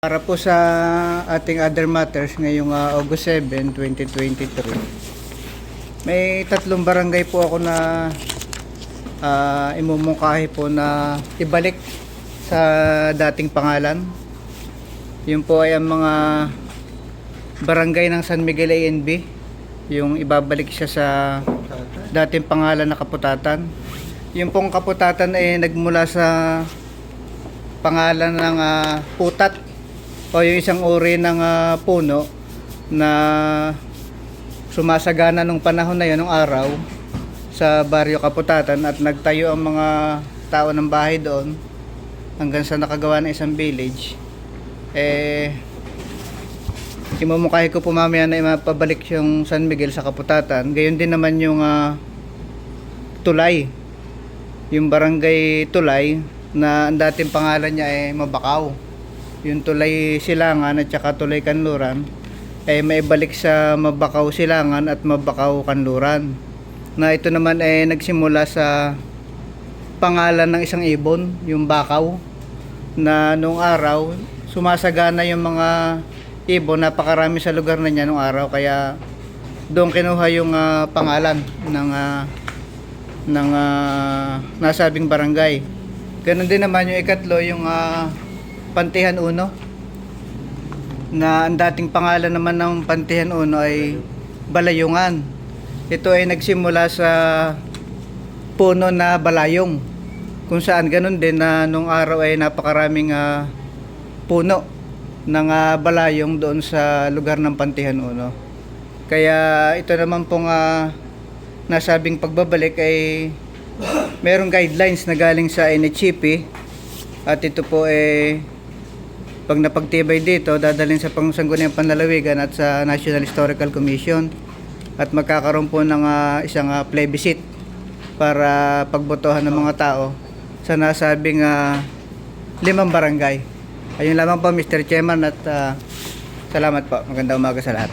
Para po sa ating other matters ngayong ah, August 7, 2023. May tatlong barangay po ako na ah, imumungkahi po na ibalik sa dating pangalan. Yun po ay ang mga barangay ng San Miguel ANB. Yung ibabalik siya sa dating pangalan na Kaputatan. Yung pong Kaputatan ay nagmula sa pangalan ng ah, putat o yung isang uri ng ah, puno na sumasagana nung panahon na yun, nung araw sa Baryo Kaputatan at nagtayo ang mga tao ng bahay doon hanggang sa nakagawa ng isang village eh imumukhahi ko po mamaya na mapabalik yung San Miguel sa Kaputatan. Gayon din naman yung ah, tulay. Yung barangay tulay na ang dating pangalan niya ay Mabakaw yung tulay Silangan at saka tulay Kanluran ay may balik sa Mabakaw Silangan at Mabakaw Kanluran na ito naman ay nagsimula sa pangalan ng isang ibon, yung Bakaw na nung araw sumasagana yung mga ibon napakarami sa lugar na niya nung araw kaya doon kinuha yung ah, pangalan ng ah, ng ah, nasabing barangay. Ganun din naman yung ikatlo, yung ah, Pantihan Uno. Na ang dating pangalan naman ng Pantihan Uno ay Balayungan. Ito ay nagsimula sa puno na balayong. Kung saan ganun din na nung araw ay napakaraming ah, puno ng ah, balayong doon sa lugar ng Pantihan Uno. Kaya ito naman pong ah, nasabing pagbabalik ay merong guidelines na galing sa NHCP at ito po eh pag napagtibay dito dadalhin sa Pangsangguniang Panlalawigan at sa National Historical Commission at magkakaroon po ng ah, isang ah, plebiscite para pagbotohan ng mga tao sa nasabing ah, limang barangay. Ayun lamang po Mr. Chairman at ah, salamat po. Magandang umaga sa lahat.